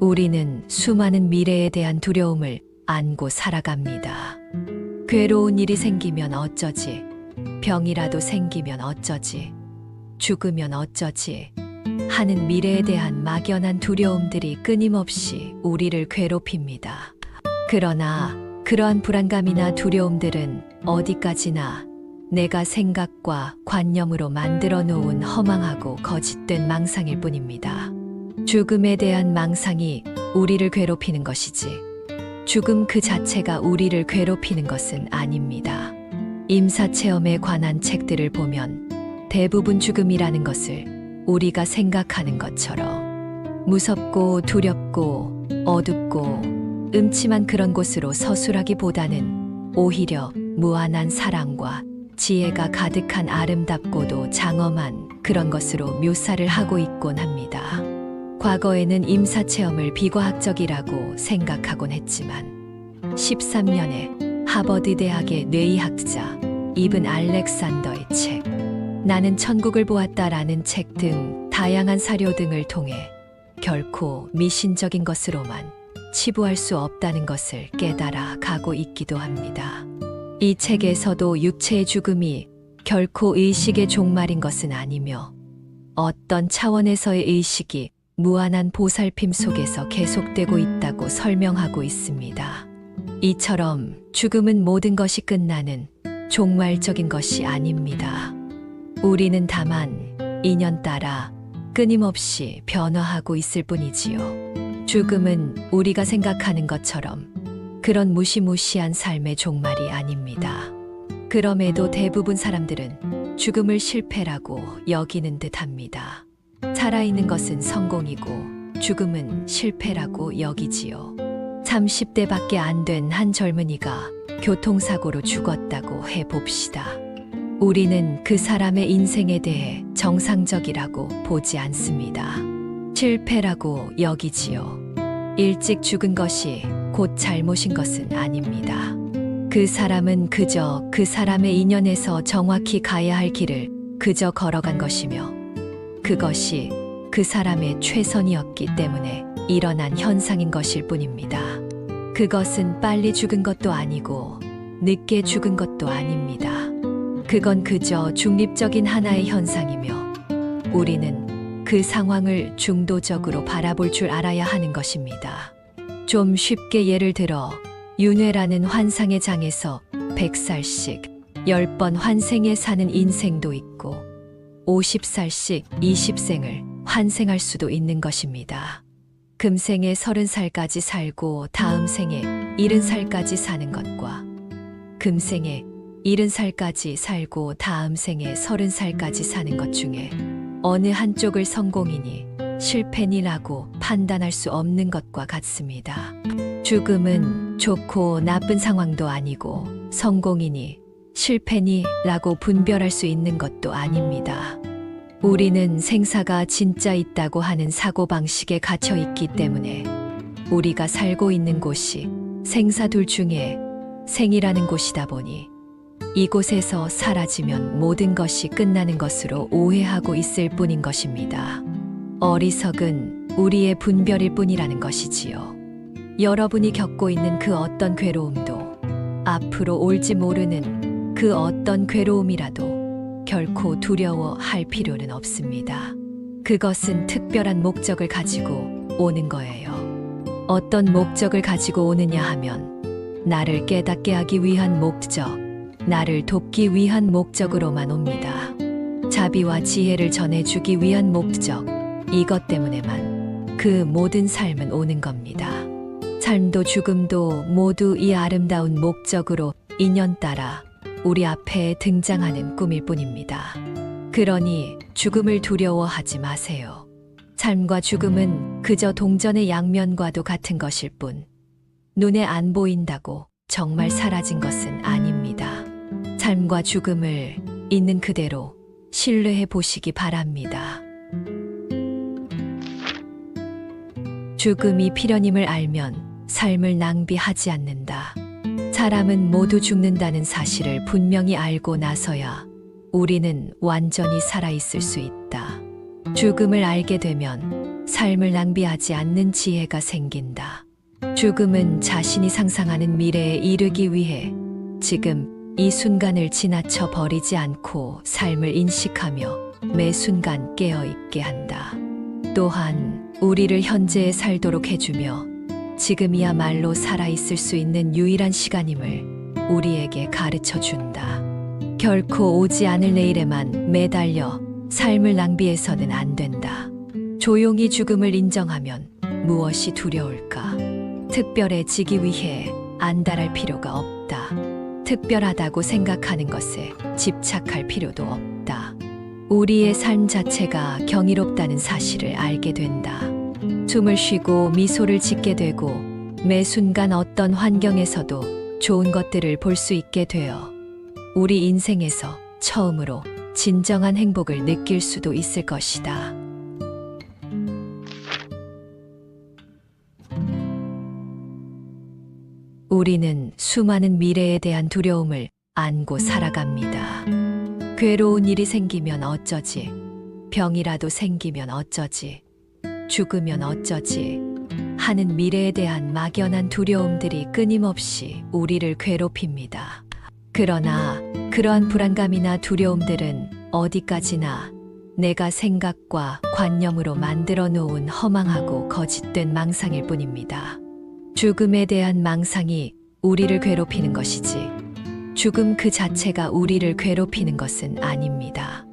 우리는 수많은 미래에 대한 두려움을 안고 살아갑니다. 괴로운 일이 생기면 어쩌지? 병이라도 생기면 어쩌지? 죽으면 어쩌지? 하는 미래에 대한 막연한 두려움들이 끊임없이 우리를 괴롭힙니다. 그러나 그러한 불안감이나 두려움들은 어디까지나 내가 생각과 관념으로 만들어 놓은 허망하고 거짓된 망상일 뿐입니다. 죽음에 대한 망상이 우리를 괴롭히는 것이지, 죽음 그 자체가 우리를 괴롭히는 것은 아닙니다. 임사체험에 관한 책들을 보면 대부분 죽음이라는 것을 우리가 생각하는 것처럼 무섭고 두렵고 어둡고 음침한 그런 곳으로 서술하기보다는 오히려 무한한 사랑과 지혜가 가득한 아름답고도 장엄한 그런 것으로 묘사를 하고 있곤 합니다. 과거에는 임사체험을 비과학적이라고 생각하곤 했지만 13년에 하버드 대학의 뇌의학자 이븐 알렉산더의 책 나는 천국을 보았다라는 책 등 다양한 사료 등을 통해 결코 미신적인 것으로만 치부할 수 없다는 것을 깨달아 가고 있기도 합니다. 이 책에서도 육체의 죽음이 결코 의식의 종말인 것은 아니며 어떤 차원에서의 의식이 무한한 보살핌 속에서 계속되고 있다고 설명하고 있습니다. 이처럼 죽음은 모든 것이 끝나는 종말적인 것이 아닙니다. 우리는 다만 인연 따라 끊임없이 변화하고 있을 뿐이지요. 죽음은 우리가 생각하는 것처럼 그런 무시무시한 삶의 종말이 아닙니다. 그럼에도 대부분 사람들은 죽음을 실패라고 여기는 듯 합니다. 살아있는 것은 성공이고 죽음은 실패라고 여기지요. 30대밖에 안 된 한 젊은이가 교통사고로 죽었다고 해봅시다. 우리는 그 사람의 인생에 대해 정상적이라고 보지 않습니다. 실패라고 여기지요. 일찍 죽은 것이 곧 잘못인 것은 아닙니다. 그 사람은 그저 그 사람의 인연에서 정확히 가야 할 길을 그저 걸어간 것이며 그것이 그 사람의 최선이었기 때문에 일어난 현상인 것일 뿐입니다. 그것은 빨리 죽은 것도 아니고 늦게 죽은 것도 아닙니다. 그건 그저 중립적인 하나의 현상이며 우리는 그 상황을 중도적으로 바라볼 줄 알아야 하는 것입니다. 좀 쉽게 예를 들어 윤회라는 환상의 장에서 100살씩 10번 환생해 사는 인생도 있고 50살씩 20생을 환생할 수도 있는 것입니다. 금생에 30살까지 살고 다음 생에 70살까지 사는 것과 금생에 70살까지 살고 다음 생에 30살까지 사는 것 중에 어느 한쪽을 성공이니 실패니라고 판단할 수 없는 것과 같습니다. 죽음은 좋고 나쁜 상황도 아니고 성공이니 실패니 라고 분별할 수 있는 것도 아닙니다. 우리는 생사가 진짜 있다고 하는 사고방식에 갇혀 있기 때문에 우리가 살고 있는 곳이 생사 둘 중에 생이라는 곳이다 보니 이곳에서 사라지면 모든 것이 끝나는 것으로 오해하고 있을 뿐인 것입니다. 어리석은 우리의 분별일 뿐이라는 것이지요. 여러분이 겪고 있는 그 어떤 괴로움도 앞으로 올지 모르는 그 어떤 괴로움이라도 결코 두려워할 필요는 없습니다. 그것은 특별한 목적을 가지고 오는 거예요. 어떤 목적을 가지고 오느냐 하면 나를 깨닫게 하기 위한 목적, 나를 돕기 위한 목적으로만 옵니다. 자비와 지혜를 전해주기 위한 목적, 이것 때문에만 그 모든 삶은 오는 겁니다. 삶도 죽음도 모두 이 아름다운 목적으로 인연 따라 우리 앞에 등장하는 꿈일 뿐입니다. 그러니 죽음을 두려워하지 마세요. 삶과 죽음은 그저 동전의 양면과도 같은 것일 뿐, 눈에 안 보인다고 정말 사라진 것은 아닙니다. 삶과 죽음을 있는 그대로 신뢰해 보시기 바랍니다. 죽음이 필연임을 알면 삶을 낭비하지 않는다. 사람은 모두 죽는다는 사실을 분명히 알고 나서야 우리는 완전히 살아있을 수 있다. 죽음을 알게 되면 삶을 낭비하지 않는 지혜가 생긴다. 죽음은 자신이 상상하는 미래에 이르기 위해 지금 이 순간을 지나쳐 버리지 않고 삶을 인식하며 매 순간 깨어 있게 한다. 또한 우리를 현재에 살도록 해주며 지금이야말로 살아있을 수 있는 유일한 시간임을 우리에게 가르쳐 준다. 결코 오지 않을 내일에만 매달려 삶을 낭비해서는 안 된다. 조용히 죽음을 인정하면 무엇이 두려울까? 특별해지기 위해 안달할 필요가 없다. 특별하다고 생각하는 것에 집착할 필요도 없다. 우리의 삶 자체가 경이롭다는 사실을 알게 된다. 숨을 쉬고 미소를 짓게 되고 매 순간 어떤 환경에서도 좋은 것들을 볼 수 있게 되어 우리 인생에서 처음으로 진정한 행복을 느낄 수도 있을 것이다. 우리는 수많은 미래에 대한 두려움을 안고 살아갑니다. 괴로운 일이 생기면 어쩌지? 병이라도 생기면 어쩌지? 죽으면 어쩌지? 하는 미래에 대한 막연한 두려움들이 끊임없이 우리를 괴롭힙니다. 그러나 그러한 불안감이나 두려움들은 어디까지나 내가 생각과 관념으로 만들어 놓은 허망하고 거짓된 망상일 뿐입니다. 죽음에 대한 망상이 우리를 괴롭히는 것이지, 죽음 그 자체가 우리를 괴롭히는 것은 아닙니다.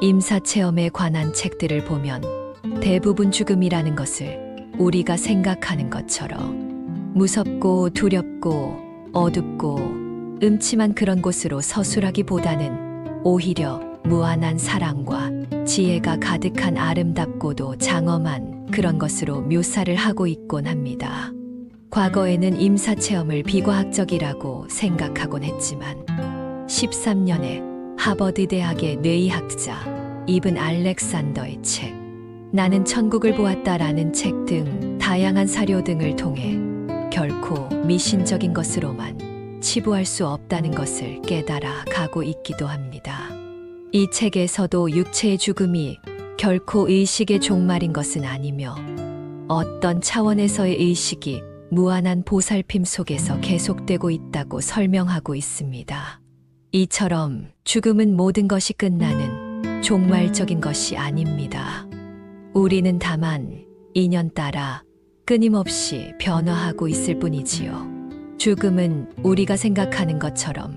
임사체험에 관한 책들을 보면 대부분 죽음이라는 것을 우리가 생각하는 것처럼 무섭고 두렵고 어둡고 음침한 그런 곳으로 서술하기보다는 오히려 무한한 사랑과 지혜가 가득한 아름답고도 장엄한 그런 것으로 묘사를 하고 있곤 합니다. 과거에는 임사체험을 비과학적이라고 생각하곤 했지만 13년에 하버드 대학의 뇌의학자 이븐 알렉산더의 책 나는 천국을 보았다라는 책 등 다양한 사료 등을 통해 결코 미신적인 것으로만 치부할 수 없다는 것을 깨달아 가고 있기도 합니다. 이 책에서도 육체의 죽음이 결코 의식의 종말인 것은 아니며 어떤 차원에서의 의식이 무한한 보살핌 속에서 계속되고 있다고 설명하고 있습니다. 이처럼 죽음은 모든 것이 끝나는 종말적인 것이 아닙니다. 우리는 다만 인연 따라 끊임없이 변화하고 있을 뿐이지요. 죽음은 우리가 생각하는 것처럼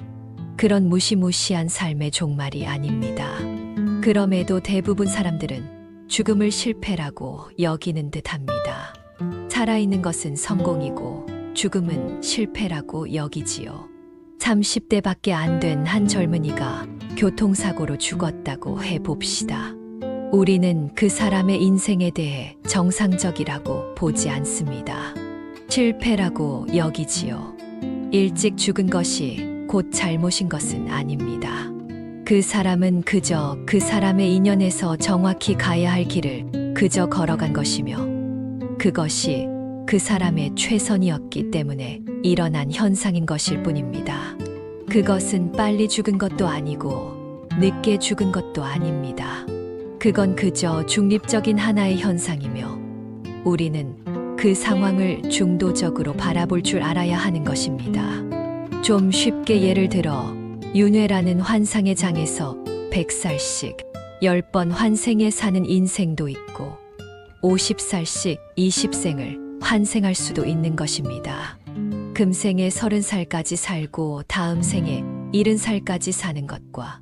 그런 무시무시한 삶의 종말이 아닙니다. 그럼에도 대부분 사람들은 죽음을 실패라고 여기는 듯 합니다. 살아있는 것은 성공이고 죽음은 실패라고 여기지요. 30대밖에 안 된 한 젊은이가 교통사고로 죽었다고 해봅시다. 우리는 그 사람의 인생에 대해 정상적이라고 보지 않습니다. 실패라고 여기지요. 일찍 죽은 것이 곧 잘못인 것은 아닙니다. 그 사람은 그저 그 사람의 인연에서 정확히 가야 할 길을 그저 걸어간 것이며 그것이 그 사람의 최선이었기 때문에 일어난 현상인 것일 뿐입니다. 그것은 빨리 죽은 것도 아니고 늦게 죽은 것도 아닙니다. 그건 그저 중립적인 하나의 현상이며 우리는 그 상황을 중도적으로 바라볼 줄 알아야 하는 것입니다. 좀 쉽게 예를 들어 윤회라는 환상의 장에서 100살씩 10번 환생해 사는 인생도 있고 50살씩 20생을 환생할 수도 있는 것입니다. 금생에 30살까지 살고 다음 생에 70살까지 사는 것과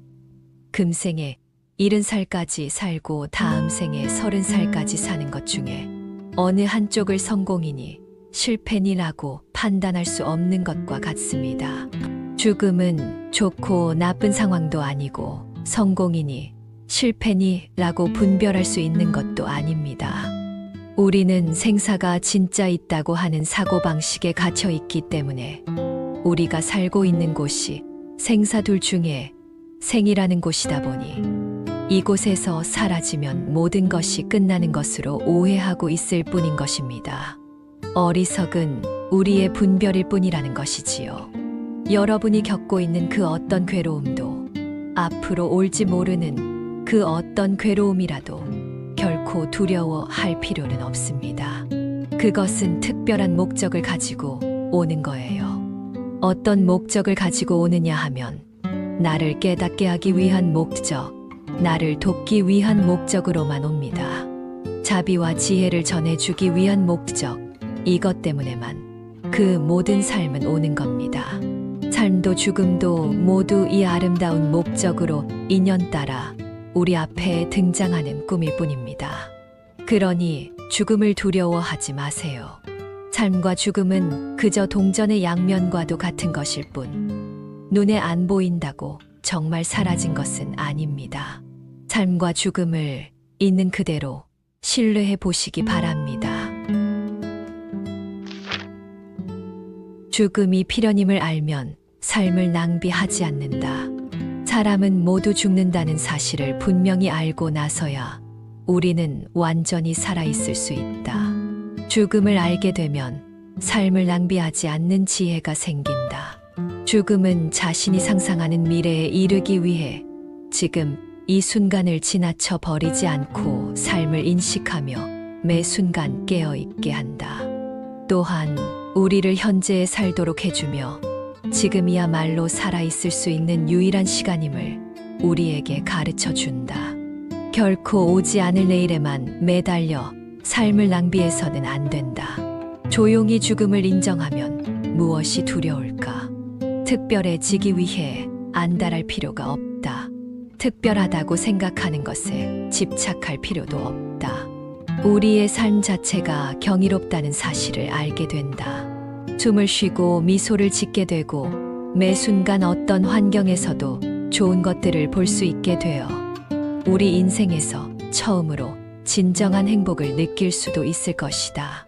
금생에 70살까지 살고 다음 생에 30살까지 사는 것 중에 어느 한쪽을 성공이니 실패니라고 판단할 수 없는 것과 같습니다. 죽음은 좋고 나쁜 상황도 아니고 성공이니 실패니라고 분별할 수 있는 것도 아닙니다. 우리는 생사가 진짜 있다고 하는 사고방식에 갇혀 있기 때문에 우리가 살고 있는 곳이 생사 둘 중에 생이라는 곳이다 보니 이곳에서 사라지면 모든 것이 끝나는 것으로 오해하고 있을 뿐인 것입니다. 어리석은 우리의 분별일 뿐이라는 것이지요. 여러분이 겪고 있는 그 어떤 괴로움도 앞으로 올지 모르는 그 어떤 괴로움이라도 결코 두려워할 필요는 없습니다. 그것은 특별한 목적을 가지고 오는 거예요. 어떤 목적을 가지고 오느냐 하면 나를 깨닫게 하기 위한 목적, 나를 돕기 위한 목적으로만 옵니다. 자비와 지혜를 전해주기 위한 목적, 이것 때문에만 그 모든 삶은 오는 겁니다. 삶도 죽음도 모두 이 아름다운 목적으로 인연 따라 우리 앞에 등장하는 꿈일 뿐입니다. 그러니 죽음을 두려워하지 마세요. 삶과 죽음은 그저 동전의 양면과도 같은 것일 뿐, 눈에 안 보인다고 정말 사라진 것은 아닙니다. 삶과 죽음을 있는 그대로 신뢰해 보시기 바랍니다. 죽음이 필연임을 알면 삶을 낭비하지 않는다. 사람은 모두 죽는다는 사실을 분명히 알고 나서야 우리는 완전히 살아있을 수 있다. 죽음을 알게 되면 삶을 낭비하지 않는 지혜가 생긴다. 죽음은 자신이 상상하는 미래에 이르기 위해 지금 이 순간을 지나쳐 버리지 않고 삶을 인식하며 매 순간 깨어 있게 한다. 또한 우리를 현재에 살도록 해주며 지금이야말로 살아있을 수 있는 유일한 시간임을 우리에게 가르쳐 준다. 결코 오지 않을 내일에만 매달려 삶을 낭비해서는 안 된다. 조용히 죽음을 인정하면 무엇이 두려울까? 특별해지기 위해 안달할 필요가 없다. 특별하다고 생각하는 것에 집착할 필요도 없다. 우리의 삶 자체가 경이롭다는 사실을 알게 된다. 숨을 쉬고 미소를 짓게 되고 매 순간 어떤 환경에서도 좋은 것들을 볼 수 있게 되어 우리 인생에서 처음으로 진정한 행복을 느낄 수도 있을 것이다.